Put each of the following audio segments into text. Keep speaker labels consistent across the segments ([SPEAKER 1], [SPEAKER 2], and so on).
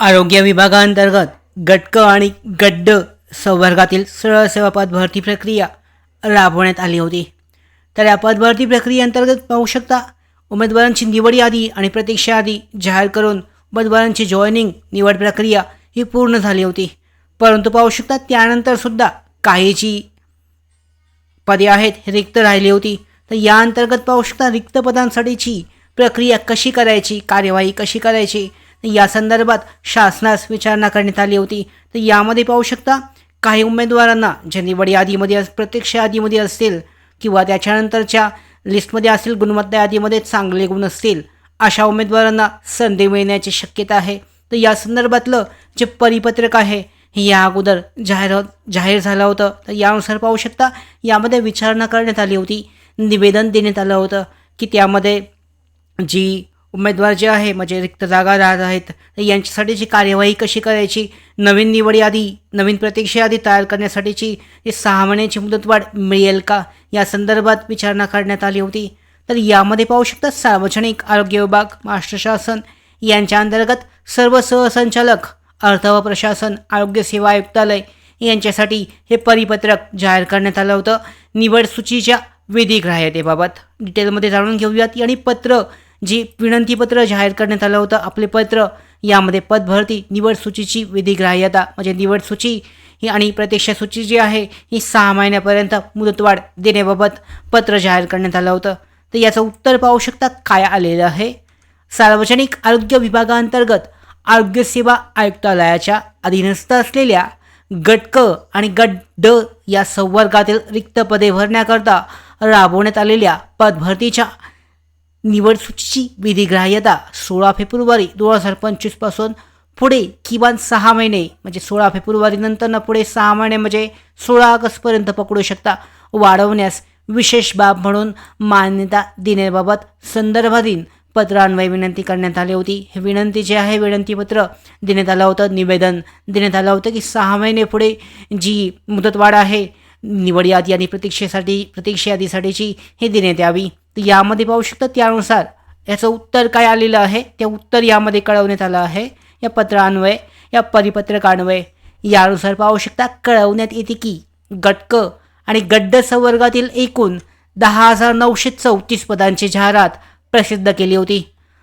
[SPEAKER 1] आरोग्य विभागाअंतर्गत गटक आणि गड्ड संवर्गातील सरळ सेवा पदभरती प्रक्रिया राबवण्यात आली होती. तर या पदभरती प्रक्रियेअंतर्गत पाहू शकता उमेदवारांची निवड यादी आणि प्रतीक्षा यादी जाहीर करून उमेदवारांची जॉईनिंग निवड प्रक्रिया ही पूर्ण झाली होती. परंतु पाहू शकता त्यानंतर सुद्धा काही जी पदे आहेत हे रिक्त राहिली होती. तर या अंतर्गत पाहू शकता रिक्त पदांसाठीची प्रक्रिया कशी करायची कार्यवाही कशी करायची या संदर्भात शासनास विचारणा करण्यात आली होती. तर यामध्ये पाहू शकता काही उमेदवारांना जे निवड यादीमध्ये अस प्रत्यक्ष यादीमध्ये असतील किंवा त्याच्यानंतरच्या लिस्टमध्ये असतील गुणवत्ता यादीमध्ये चांगले गुण असतील अशा उमेदवारांना संधी मिळण्याची शक्यता आहे. तर या संदर्भातलं जे परिपत्रक आहे हे या अगोदर जाहीर जाहीर झालं होतं. तर यानुसार पाहू शकता यामध्ये विचारणा करण्यात आली होती निवेदन देण्यात आलं होतं की त्यामध्ये जी उमेदवार जे आहे म्हणजे रिक्त जागा राहत आहेत तर यांच्यासाठीची कार्यवाही कशी करायची? नवीन निवड यादी नवीन प्रतीक्षा यादी तयार करण्यासाठीची जी सहा महिन्याची मुदतवाढ मिळेल का? या संदर्भात विचारणा करण्यात आली होती. तर यामध्ये पाहू शकता सार्वजनिक आरोग्य विभाग महाराष्ट्र शासन यांच्या अंतर्गत सर्व सहसंचालक अर्थ व प्रशासन आरोग्य सेवा आयुक्तालय यांच्यासाठी हे परिपत्रक जाहीर करण्यात आलं होतं. निवड सूचीच्या विधिग्राह्यतेबाबत डिटेलमध्ये जाणून घेऊयात. आणि पत्र जी विनंतीपत्र जाहीर करण्यात आलं होतं आपले पत्र यामध्ये पदभरती निवड सूचीची विधिग्राह्यता म्हणजे निवड सूची ही आणि प्रतीक्षा सूची जी आहे ही सहा महिन्यापर्यंत मुदतवाढ देण्याबाबत पत्र जाहीर करण्यात आलं होतं. तर याचं उत्तर पाहू शकता काय आलेलं आहे. सार्वजनिक आरोग्य विभागाअंतर्गत आरोग्यसेवा आयुक्तालयाच्या अधीनस्थ असलेल्या गट क आणि गट ड या संवर्गातील रिक्त पदे भरण्याकरता राबवण्यात आलेल्या पदभरतीच्या निवड सूचीची विधिग्राह्यता सोळा फेब्रुवारी दोन हजार पंचवीसपासून पुढे किमान सहा महिने म्हणजे सोळा फेब्रुवारीनंतरनं पुढे सहा महिने म्हणजे सोळा ऑगस्टपर्यंत पकडू शकता. वाढवण्यास विशेष बाब म्हणून मान्यता देण्याबाबत संदर्भाधीन पत्रान्वये विनंती करण्यात आली होती. हे विनंती जे आहे विनंतीपत्र देण्यात आलं होतं. निवेदन देण्यात आलं होतं की सहा महिने पुढे जी मुदतवाढ आहे निवड यादी आणि प्रतीक्षेसाठी प्रतीक्षा यादीसाठीची हे देण्यात यावी. तर यामध्ये पाहू शकता त्यानुसार याचं उत्तर काय आलेलं आहे? ते उत्तर यामध्ये कळवण्यात आलं आहे. या पत्रान्वये या परिपत्रकान्वये यानुसार पाहू शकता कळवण्यात येते की गटक आणि गड्ड संवर्गातील एकूण दहा हजार नऊशे चौतीस पदांची जाहिरात प्रसिद्ध केली होती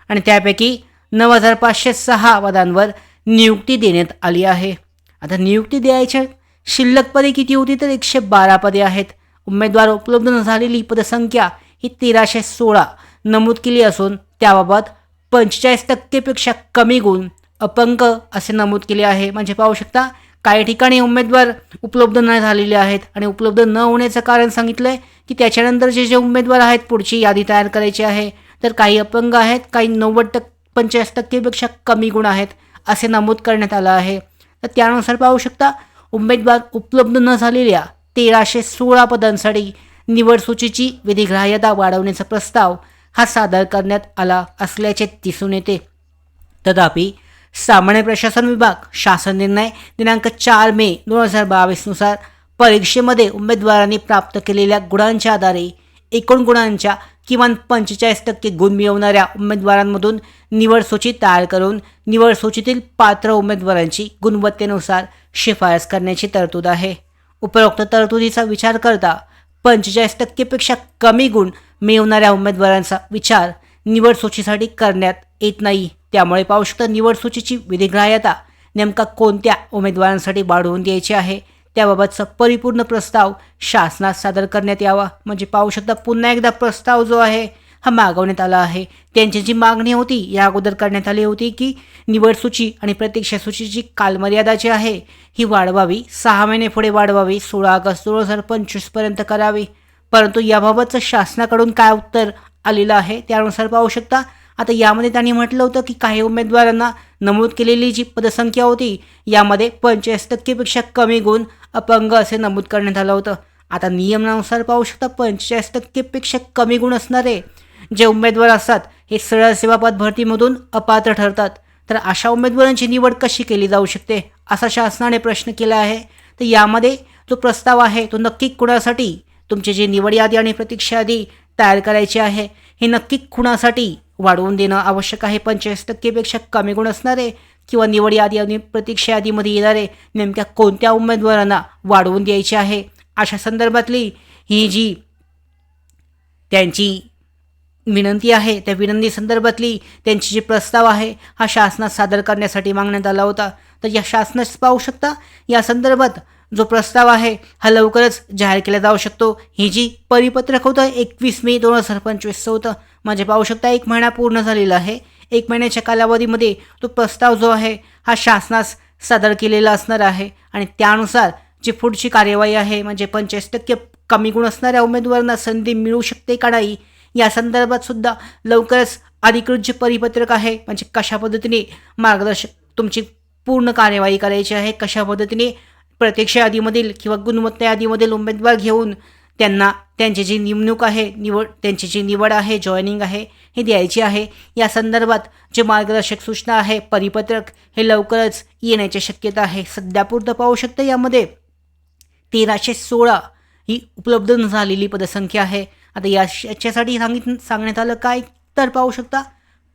[SPEAKER 1] आणि त्यापैकी नऊ हजार पाचशे सहा पदांवर नियुक्ती देण्यात आली आहे. आता नियुक्ती द्यायच्या शिल्लक पदे किती होती? तर एकशे बारा पदे आहेत. उमेदवार उपलब्ध न झालेली पदसंख्या ही तेराशे सोळा नमूद केली असून त्याबाबत पंचेचाळीस टक्केपेक्षा कमी गुण अपंग असे नमूद केले आहे. म्हणजे पाहू शकता काही ठिकाणी उमेदवार उपलब्ध न झालेले आहेत आणि उपलब्ध न होण्याचं कारण सांगितलं आहे की त्याच्यानंतरचे जे उमेदवार आहेत पुढची यादी तयार करायची आहे. तर काही अपंग आहेत काही नव्वद टक्के पंचेचाळीस टक्केपेक्षा कमी गुण आहेत असे नमूद करण्यात आलं आहे. तर त्यानुसार पाहू शकता उमेदवार उपलब्ध न झालेल्या तेराशे सोळा पदांसाठी निवड सूचीची विधिग्राह्यता वाढवण्याचा प्रस्ताव हा सादर करण्यात आला असल्याचे दिसून येते. तथापि सामान्य प्रशासन विभाग शासन निर्णय दिनांक चार मे दोन हजार बावीसनुसार परीक्षेमध्ये उमेदवारांनी प्राप्त केलेल्या गुणांच्या आधारे एकूण गुणांच्या किमान पंचेचाळीस टक्के गुण मिळवणाऱ्या उमेदवारांमधून निवड सूची तयार करून निवड सूचीतील पात्र उमेदवारांची गुणवत्तेनुसार शिफारस करण्याची तरतूद आहे. उपरोक्त तरतुदीचा विचार करता पंचेचाळीस टक्केपेक्षा कमी गुण मिळवणाऱ्या उमेदवारांचा विचार निवड सूचीसाठी करण्यात येत नाही. त्यामुळे पाहू शकता निवड सूचीची विधिग्राह्यता नेमका कोणत्या उमेदवारांसाठी वाढवून द्यायची आहे? त्याबाबतचा परिपूर्ण प्रस्ताव शासनात सादर करण्यात यावा. म्हणजे पाहू शकता पुन्हा एकदा प्रस्ताव जो आहे हा मागवण्यात आला आहे. त्यांची जी मागणी होती या अगोदर करण्यात आली होती की निवड सूची आणि प्रतीक्षा सूचीची कालमर्यादा जी आहे ही वाढवावी. सहा महिने पुढे वाढवावी. सोळा ऑगस्ट दोन हजार पंचवीसपर्यंत करावी. परंतु याबाबतचं शासनाकडून काय उत्तर आलेलं आहे त्यानुसार पाहू शकता. आता यामध्ये त्यांनी म्हटलं होतं की काही उमेदवारांना नमूद केलेली जी पदसंख्या होती यामध्ये पंचेचाळीस टक्केपेक्षा कमी गुण अपंग असे नमूद करण्यात आलं होतं. आता नियमानुसार पाहू शकता पंचेचाळीस टक्केपेक्षा कमी गुण असणारे जे उमेदवार असतात हे सरळ सेवापद भरतीमधून अपात्र ठरतात. तर अशा उमेदवारांची निवड कशी केली जाऊ शकते असा शासनाने प्रश्न केला आहे. तर यामध्ये जो प्रस्ताव आहे तो नक्की कुणासाठी? तुमची जी निवड यादी आणि प्रतीक्षा यादी तयार करायची आहे हे नक्की कुणासाठी वाढवून देणं आवश्यक आहे? पंचेचाळीस टक्केपेक्षा कमी गुण असणारे किंवा निवड यादी आणि प्रतीक्षा यादीमध्ये येणारे नेमक्या कोणत्या उमेदवारांना वाढवून द्यायचे आहे? अशा संदर्भातली ही जी त्यांची विनंती आहे. त्या विनंती संदर्भातली त्यांची जी प्रस्ताव आहे हा शासनात सादर करण्यासाठी मागण्यात आला होता. तर या शासनास पाहू शकता या संदर्भात जो प्रस्ताव आहे हा लवकरच जाहीर केला जाऊ शकतो. ही जी परिपत्रक होतं एकवीस मे दोन हजार पंचवीसचं होतं. म्हणजे पाहू शकता एक महिना पूर्ण झालेला आहे. एक महिन्याच्या कालावधीमध्ये तो प्रस्ताव जो आहे हा शासनास सादर केलेला असणार आहे. आणि त्यानुसार जी पुढची कार्यवाही आहे म्हणजे पंचवीस टक्के कमी गुण असणाऱ्या उमेदवारांना संधी मिळू शकते का नाही या संदर्भात सुद्धा लवकरच अधिकृत जे परिपत्रक आहे म्हणजे कशा पद्धतीने मार्गदर्शक तुमची पूर्ण कार्यवाही करायची आहे कशा पद्धतीने प्रत्यक्ष यादीमधील किंवा गुणवत्ता यादीमधील उमेदवार घेऊन त्यांना त्यांची जी नेमणूक आहे निवड त्यांची जी निवड आहे जॉईनिंग आहे हे द्यायची आहे या संदर्भात जे मार्गदर्शक सूचना आहे परिपत्रक हे लवकरच येण्याची शक्यता आहे. सध्यापुरतं पाहू शकतं यामध्ये तेराशे सोळा ही उपलब्ध झालेली पदसंख्या आहे. आता या याच्यासाठी सांगित सांगण्यात आलं काय तर पाहू शकता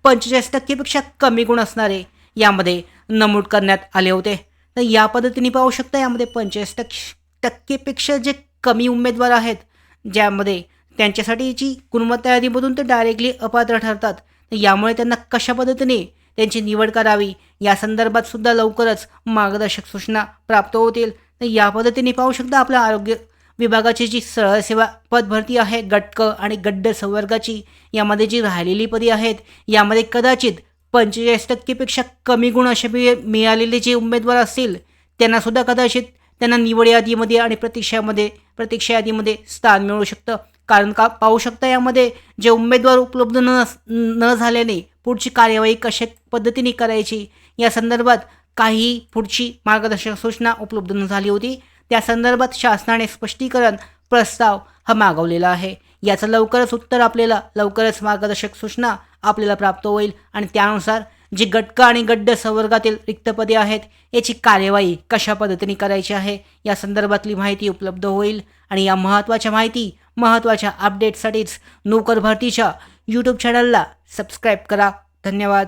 [SPEAKER 1] पंचेचाळीस टक्केपेक्षा कमी गुण असणारे यामध्ये नमूद करण्यात आले होते. तर या पद्धतीने पाहू शकता यामध्ये पंचेचाळीस टक् टक्केपेक्षा जे कमी उमेदवार आहेत ज्यामध्ये त्यांच्यासाठीची गुणवत्ता यादीमधून ते डायरेक्टली अपात्र ठरतात तर यामुळे त्यांना कशा पद्धतीने त्यांची निवड करावी या संदर्भात सुद्धा लवकरच मार्गदर्शक सूचना प्राप्त होतील. तर या पद्धतीने पाहू शकता आपल्या आरोग्य विभागाची जी सरळ सेवा पदभरती आहे गटक आणि गड्ड संवर्गाची यामध्ये जी राहिलेली पदी आहेत यामध्ये कदाचित पंचेचाळीस टक्केपेक्षा कमी गुण असे मिळ मिळालेले जे उमेदवार असतील त्यांनासुद्धा कदाचित त्यांना निवड यादीमध्ये आणि प्रतीक्षामध्ये प्रतीक्षा यादीमध्ये स्थान मिळू शकतं. कारण का? पाहू शकता यामध्ये जे उमेदवार उपलब्ध न न झाल्याने पुढची कार्यवाही कशा पद्धतीने करायची? या संदर्भात काही पुढची मार्गदर्शक सूचना उपलब्ध न झाली होती. त्या संदर्भात शासनाने स्पष्टीकरण प्रस्ताव हा मागवलेला आहे. याचं लवकरच उत्तर आपल्याला लवकरच मार्गदर्शक सूचना आपल्याला प्राप्त होईल आणि त्यानुसार जी गटक आणि गड्ड संवर्गातील रिक्तपदे आहेत याची कार्यवाही कशा पद्धतीने करायची आहे या संदर्भातली माहिती उपलब्ध होईल. आणि या महत्त्वाच्या माहिती महत्त्वाच्या अपडेटसाठीच नोकर भरतीच्या यूट्यूब चॅनलला सबस्क्राईब करा. धन्यवाद.